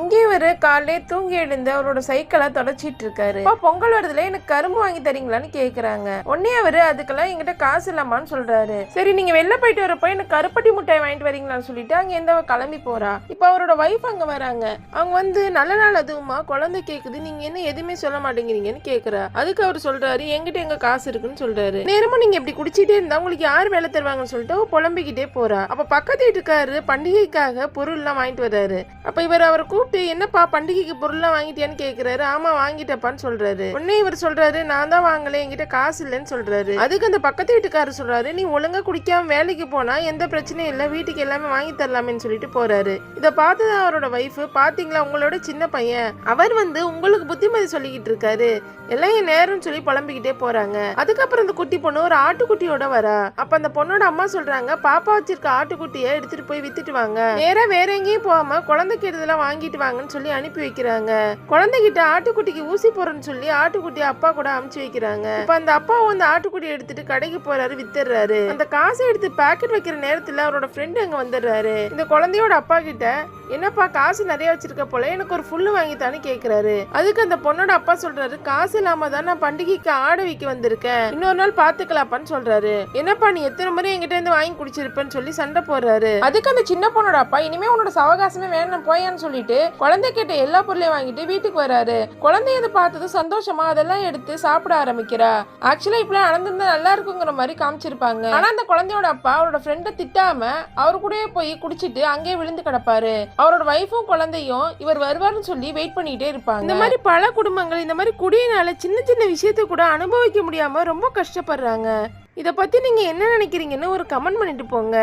இங்கே இவரு காலையிலே தூங்கி எழுந்து அவரோட சைக்கிளை தொடச்சிட்டு இருக்காரு இப்போ பொங்கல் வருதுல எனக்கு கரும்பு வாங்கி தரீங்களான்னு கேக்குறாங்க. உடனே அவரு அதுக்கெல்லாம் எங்கிட்ட காசு இல்லாமான்னு சொல்றாரு. சரி நீங்க வெளில போயிட்டு வரப்போ எனக்கு கருப்பட்டி முட்டாய் வாங்கிட்டு வரீங்களான்னு சொல்லிட்டு அங்க எந்த கிளம்பி போறா. இப்போ அவரோட ஒய்ஃப் அங்க வராங்க. அவங்க வந்து நல்ல நாள் அதுவுமா குழந்தை கேக்குது நீங்க என்ன எதுவுமே சொல்ல மாட்டேங்கிறீங்கன்னு கேக்குறா. அதுக்கு அவர் சொல்றாரு என்கிட்ட எங்க காசு இருக்குன்னு சொல்றாரு. நேரமும் நீங்க இப்படி குடிச்சிட்டே இருந்தா உங்களுக்கு யார் வேலை தருவாங்கன்னு சொல்லிட்டு அவ புலம்பிக்கிட்டே போறா. அப்ப பக்கத்து வீட்டுக்காரரு பண்டிகைக்காக பொருள் எல்லாம் வாங்கிட்டு வர்றாரு அப்ப இவர் அவர் கூப்பிட்டு என்னப்பா பண்டிகைக்கு பொருள்லாம் வாங்கிட்டியான்னு கேக்குறாரு. ஆமா வாங்கிட்டப்பான்னு சொல்றாரு. உடனே இவர் சொல்றாரு நான் தான் வாங்கல என்கிட்ட காசு இல்லைன்னு சொல்றாரு. அதுக்கு அந்த பக்கத்து வீட்டுக்காரர் சொல்றாரு நீ ஒழுங்கா குடிக்காம வேலைக்கு போனா எந்த பிரச்சனையும் இல்லை. வீட்டுக்கு எல்லாமே வாங்கி தரலாமேன்னு சொல்லிட்டு போறாரு. இதை பார்த்தது அவரோட ஒய்ஃப் பாத்தீங்களா? உங்களோட சின்ன பையன். அவர் வந்து உங்களுக்கு புத்திமதி சொல்லிக்கிட்டு இருக்காரு. எல்லாம் என் நேரம்னு சொல்லி புலம்பிக்கிட்டே போறாங்க. அதுக்கப்புறம் அந்த குட்டி பொண்ணு ஒரு ஆட்டுக்குட்டியோட வரா. அப்ப அந்த பொண்ணோட அம்மா சொல்றாங்க பாப்பா வச்சிருக்க ஆட்டுக்குட்டியை எடுத்துட்டு போய் வித்துட்டு வாங்க. நேரா வேற எங்கேயும் போகாம குழந்தைக்கு கேட்டதெல்லாம் வாங்கிட்டு வாங்கன்னு சொல்லி அனுப்பி வைக்கிறாங்க. குழந்தைகிட்ட ஆட்டுக்குட்டிக்கு ஊசி போறேன்னு சொல்லி ஆட்டுக்குட்டி அப்பா கூட அமுச்சு வைக்கிறாங்க. இப்ப அந்த அப்பா வந்து ஆட்டுக்குட்டி எடுத்துட்டு கடைக்கு போறாரு வித்துடுறாரு. அந்த காசை எடுத்து பாக்கெட் வைக்கிற நேரத்துல அவரோட ஃப்ரெண்டு அங்க வந்துடுறாரு. இந்த குழந்தையோட அப்பா கிட்ட என்னப்பா காசு நிறைய வச்சிருக்க போல? எனக்கு ஒரு ஃபுல்லு தானே கேக்குறாரு. அதுக்கு அந்த பொண்ணோட அப்பா சொல்றாரு காசு இல்லாம தான் நான் பண்டிகைக்கு ஆடு விக்க வந்திருக்கேன். இன்னொரு நாள் பாத்துக்கலாப்பான்னு சொல்றாரு. என்னப்பா நீ எத்தனை முறை என்கிட்ட இருந்து வாங்கி குடிச்சிருப்பேன்னு சொல்லி சண்டை போடுறாரு. அதுக்கு அந்த சின்ன பொண்ணோட அப்பா இனிமே உன்னோட சவகாசமே வேணும் போயான்னு சொல்லிட்டு குழந்தை கேட்ட எல்லா பொருளையும் வாங்கிட்டு வீட்டுக்கு வராரு. குழந்தைய அதை பார்த்தது சந்தோஷமா அதெல்லாம் எடுத்து சாப்பிட ஆரம்பிக்கிறா. ஆக்சுவலா இப்பெல்லாம் நடந்திருந்தா நல்லா இருக்குங்கிற மாதிரி காமிச்சிருப்பாங்க. ஆனா அந்த குழந்தையோட அப்பா அவரோட ஃப்ரெண்டை திட்டாம அவர் கூடயே போய் குடிச்சிட்டு அங்கேயே விழுந்து கிடப்பாரு. அவரோட ஒய்ஃபும் குழந்தையும் இவர் வருவார்னு சொல்லி வெயிட் பண்ணிட்டே இருப்பாங்க. இந்த மாதிரி பல குடும்பங்கள் இந்த மாதிரி குடியினால சின்ன சின்ன விஷயத்தை கூட அனுபவிக்க முடியாம ரொம்ப கஷ்டப்படுறாங்க. இதை பத்தி நீங்க என்ன நினைக்கிறீங்கன்னு ஒரு கமெண்ட் பண்ணிட்டு போங்க.